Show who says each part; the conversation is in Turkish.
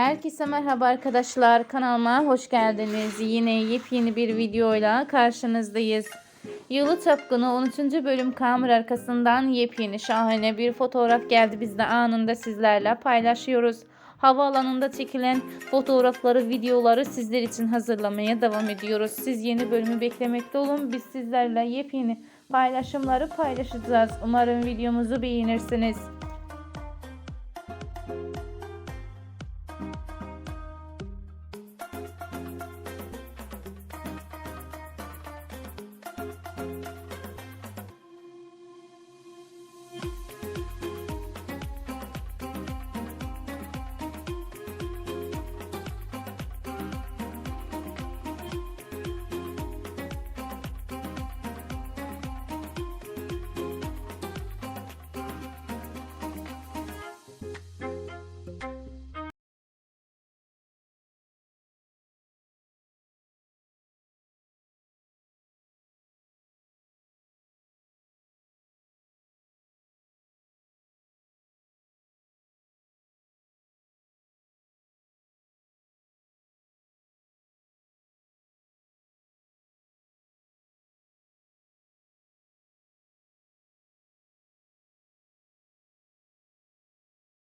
Speaker 1: Herkese merhaba arkadaşlar. Kanalıma hoş geldiniz. Yine yepyeni bir videoyla karşınızdayız. Yalı Tapkını 13. bölüm kamera arkasından yepyeni şahane bir fotoğraf geldi. Biz de anında sizlerle paylaşıyoruz. Havaalanında çekilen fotoğrafları, videoları sizler için hazırlamaya devam ediyoruz. Siz yeni bölümü beklemekte olun. Biz sizlerle yepyeni paylaşımları paylaşacağız. Umarım videomuzu beğenirsiniz.